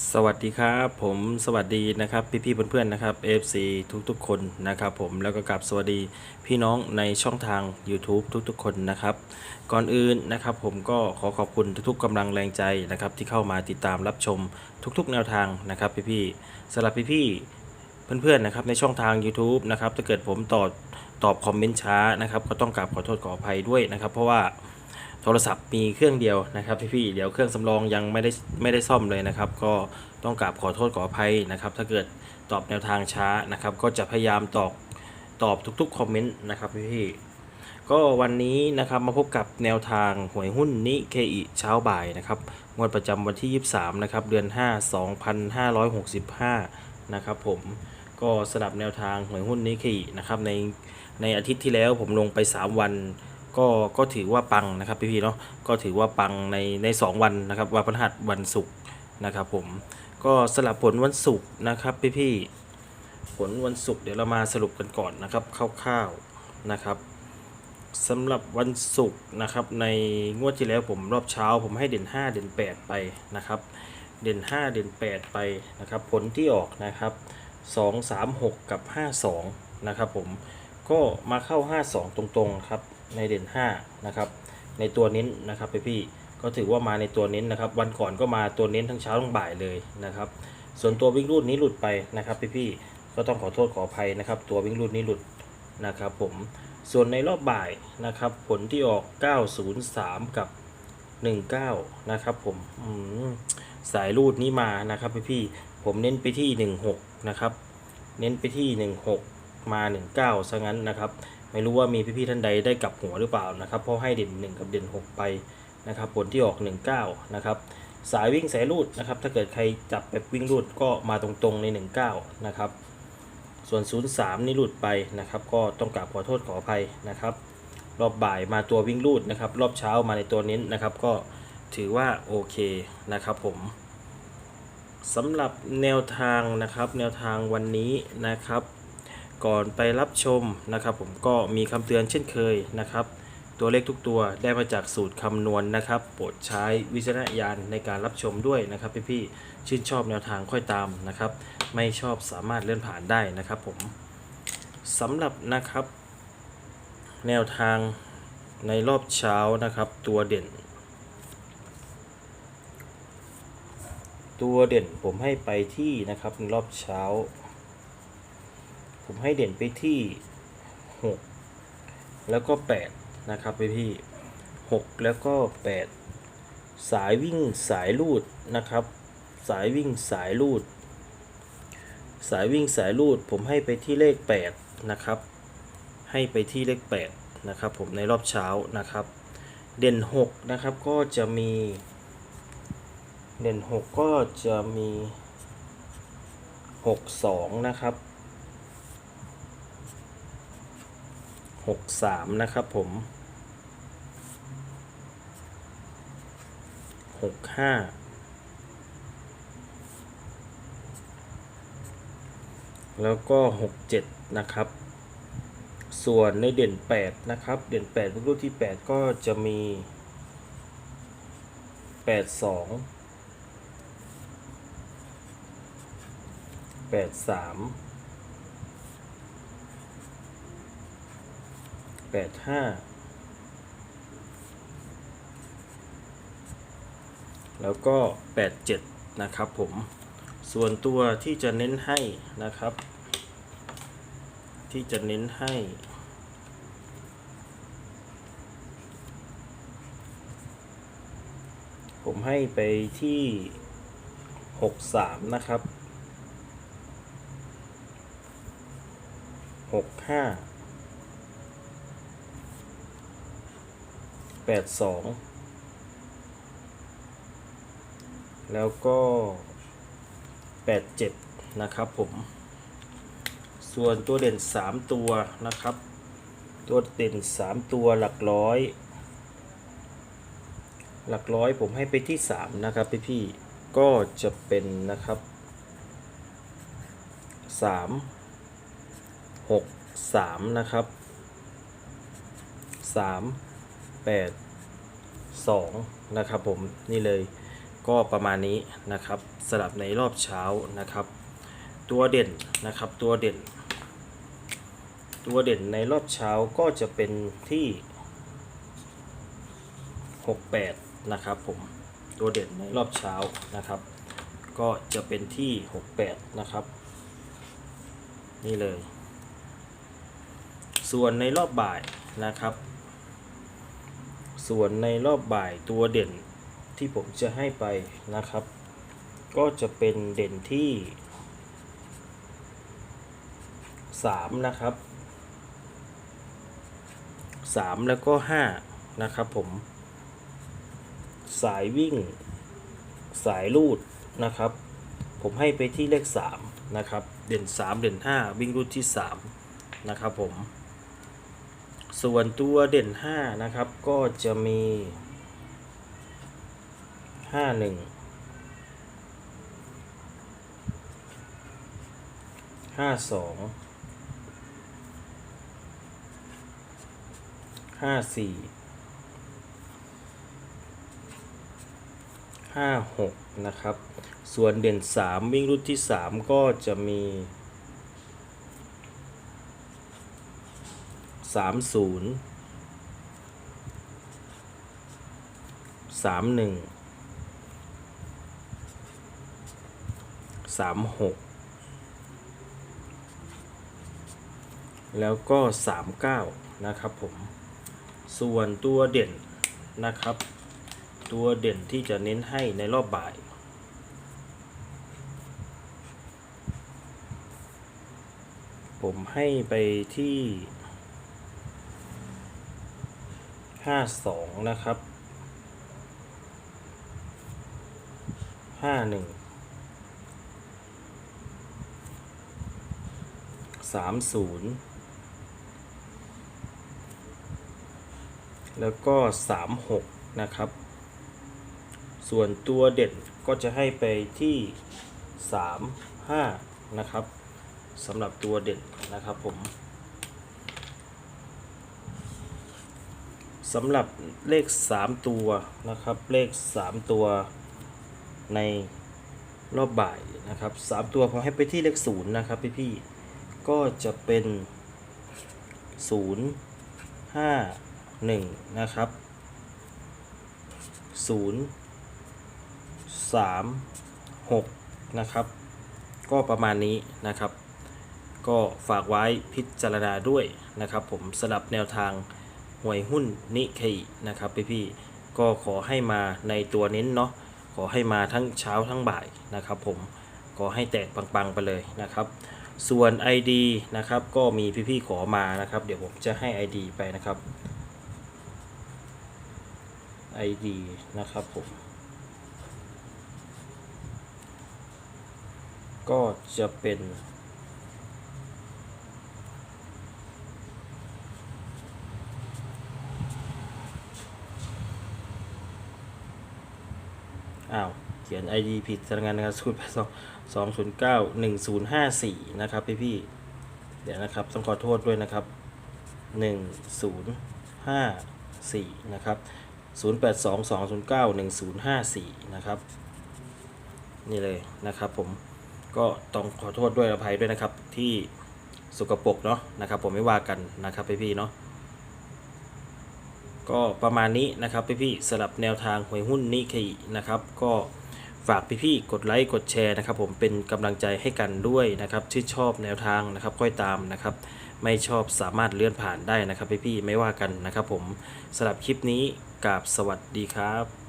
สวัสดีครับผมสวัสดีนะครับพี่ๆเพื่อนๆนะครับ FC ทุกๆคนนะครับผมแล้วก็กลับสวัสดีพี่น้องในช่องทาง YouTube ทุกๆ คนนะครับ ก่อนอื่นนะครับผมก็ขอขอบคุณทุกๆกำลังแรงใจนะครับที่เข้ามาติดตามรับชมทุกๆ แนวทางนะครับพี่ๆสำหรับพี่ๆเพื่อนๆนะครับในช่องทาง YouTube นะครับถ้าเกิดผมตอบตอบคอมเมนต์ช้านะครับก็ต้องกราบขอโทษขออภัยด้วยนะครับ เพราะว่า โทรศัพท์มีเครื่องเดียวนะครับพี่ๆเดี๋ยวเครื่องสำรองยังไม่ได้ไม่ได้ซ่อมเลยนะครับ ก็ต้องกราบขอโทษขออภัยนะครับ ถ้าเกิดตอบแนวทางช้านะครับ ก็จะพยายามตอบตอบทุกๆคอมเมนต์นะครับพี่ๆก็วันนี้นะครับมาพบกับแนวทางหวยหุ้นนิเคอิเช้าบ่ายนะครับงวดประจำวันที่ 23 นะครับ เดือน 5 2565 นะครับผมก็สลับแนวทางหวยหุ้นนิเคอินะครับในในอาทิตย์ที่แล้วผมลงไป 3 วัน ก็ก็ถือว่าปังนะครับพี่ๆเนาะก็ถือว่าปังในในสองวันนะครับวันพฤหัสวันศุกร์นะครับผมก็สลับผลวันศุกร์นะครับพี่ๆผลวันศุกร์เดี๋ยวเรามาสรุปกันก่อนนะครับคร่าวๆนะครับสำหรับวันศุกร์นะครับในงวดที่แล้วผมรอบเช้า ผมให้เด่น 5 เด่น 8 ไปนะครับ เด่น 5 เด่น 8 ไปนะครับ ผลที่ออกนะครับ 2 3 6 กับ 52 นะครับผมก็มาเข้า 52 ตรงๆครับ ในเด่น5นะครับในตัวเน้นนะครับพี่พี่ก็ถือว่ามาในตัวเน้นนะครับ วันก่อนก็มาตัวเน้นทั้งเช้าทั้งบ่ายเลยนะครับ ส่วนตัววิ่งรูดนี้หลุดไปนะครับพี่พี่ๆก็ต้องขอโทษขออภัยนะครับ ตัววิ่งรูดนี้หลุดนะครับผมส่วนในรอบบ่ายนะครับ ผลที่ออก 903 กับ 19 นะครับผมมสายรูดนี้มานะครับพี่พี่ผมเน้นไปที่ 16 นะครับ เน้นไปที่ 16 มา 19ซะงั้นนะครับ ไม่รู้ว่ามีพี่ๆท่านใดได้กลับหัวหรือเปล่านะครับ เพราะให้เด่น 1 กับเด่น 6 ไปนะครับผลที่ออก 19 นะครับ สายวิ่งสายรูดนะครับ ถ้าเกิดใครจับแบบวิ่งรูดก็มาตรงๆใน 19 นะครับ ส่วน 03 นี่หลุดไปนะครับ ก็ต้องกราบขอโทษขออภัยนะครับรอบบ่ายมาตัววิ่งรูดนะครับ รอบเช้ามาในตัวเน้นนะครับ ก็ถือว่าโอเคนะครับผมสำหรับแนวทางนะครับ แนวทางวันนี้นะครับ ก่อนไปรับชมนะครับผมก็มีคำเตือนเช่นเคยนะครับ ตัวเลขทุกตัวได้มาจากสูตรคำนวณนะครับ โปรดใช้วิจารณญาณในการรับชมด้วยนะครับพี่ๆชื่นชอบแนวทางค่อยตามนะครับ ไม่ชอบสามารถเลื่อนผ่านได้นะครับผมสำหรับนะครับ แนวทางในรอบเช้านะครับ ตัวเด่น ตัวเด่นผมให้ไปที่นะครับในรอบเช้า ผมให้เด่นไปที่ 6 แล้วก็ 8 นะครับไปพี่6แล้วก็ 8 สายวิ่งสายลูดนะครับ สายวิ่งสายลูด สายวิ่งสายลูดผมให้ไปที่เลข 8 นะครับ ให้ไปที่เลข 8 นะครับ ผมในรอบเช้านะครับ เด่น 6 นะครับก็จะมี เด่น 6 ก็จะมี 6 2 นะครับ หกสามนะครับผมหกห้าแล้วก็หกเจ็ดนะครับ ส่วนในเด่นแปดนะครับ เด่นแปดรูปที่แปดก็จะมีแปดสองแปดสาม แปดห้าแล้วก็ 87 นะครับผม ส่วนตัวที่จะเน้นให้นะครับ ที่จะเน้นให้ ผมให้ไปที่ 63 นะครับ 65 แปดสองแล้วก็แปดเจ็ดนะครับผม ส่วนตัวเด่นสามตัวนะครับ ตัวเด่นสามตัวหลักร้อย หลักร้อยผมให้ไปที่สามนะครับพี่พี่ก็จะเป็นนะครับสามหกสามนะครับสาม 2 นะครับผมนี่เลยก็ประมาณนี้นะครับสลับในรอบเช้านะครับ ตัวเด่นนะครับตัวเด่น ตัวเด่นในรอบเช้าก็จะเป็นที่ 68 นะครับผมตัวเด่นในรอบเช้านะครับ ก็จะเป็นที่ 68 นะครับ นี่เลย ส่วนในรอบบ่ายนะครับ ส่วนในรอบบ่ายตัวเด่นที่ผมจะให้ไปนะครับ ก็จะเป็นเด่นที่ 3 นะครับ 3 แล้วก็ 5 นะครับผม สายวิ่ง สายลูดนะครับ ผมให้ไปที่เลข 3 นะครับ เด่น 3 เด่น 5 วิ่งรูดที่ 3 นะครับผม ส่วนตัวเด่น 5 นะครับ ก็จะมี 51 52 54 56 นะครับ ส่วนเด่น 3 วิ่งรุ่นที่ 3 ก็จะมี 30 31 36แล้วก็39นะครับผม ส่วนตัวเด่นนะครับ ตัวเด่นที่จะเน้นให้ในรอบบ่ายผมให้ไปที่ 52นะครับ51 30แล้วก็36นะครับ ส่วนตัวเด่นก็จะให้ไปที่3 5นะครับสำหรับตัวเด่นนะครับผม สำหรับเลข 3 ตัวนะครับ เลข 3 ตัวในรอบบ่ายนะครับ 3 ตัวผมให้ไปที่เลข 0 นะครับพี่ๆก็จะเป็น 0 5 1 นะครับ 0 3 6 นะครับ ก็ประมาณนี้นะครับ ก็ฝากไว้พิจารณาด้วยนะครับ ผมสลับแนวทาง หวยหุ้นนิเคอินะครับพี่ๆก็ขอให้มาในตัวเน้นเนาะขอให้มาทั้งเช้าทั้งบ่ายนะครับ ผมขอให้แตกปังๆไปเลยนะครับ ส่วน ID นะครับก็มีพี่ๆขอมานะครับ เดี๋ยวผมจะให้ ID ไปนะครับ ID นะครับผมก็จะเป็น อ้าว เขียน ID ผิดสำนักงานนะครับศูนย์แปดสองสองศูนย์เก้าหนึ่งศูนย์ห้าสี่นะครับพี่พี่เดี๋ยวนะครับต้องขอโทษด้วยนะครับหนึ่งศูนย์ห้าสี่นะครับศูนย์แปดสองสองศูนย์เก้าหนึ่งศูนย์ห้าสี่นะครับ นี่เลยนะครับผมก็ต้องขอโทษด้วยอภัยด้วยนะครับที่สกปรกเนาะนะครับผมไม่ว่ากันนะครับพี่พี่เนาะ ก็ประมาณนี้นะครับพี่พี่ๆสลับแนวทางหวยหุ้นนิเคอินะครับ ก็ฝากพี่พี่ๆกดไลค์กดแชร์นะครับ ผมเป็นกำลังใจให้กันด้วยนะครับที่ชอบแนวทางนะครับค่อยตามนะครับ ไม่ชอบสามารถเลื่อนผ่านได้นะครับพี่พี่ๆไม่ว่ากันนะครับ ผมสลับคลิปนี้กับสวัสดีครับ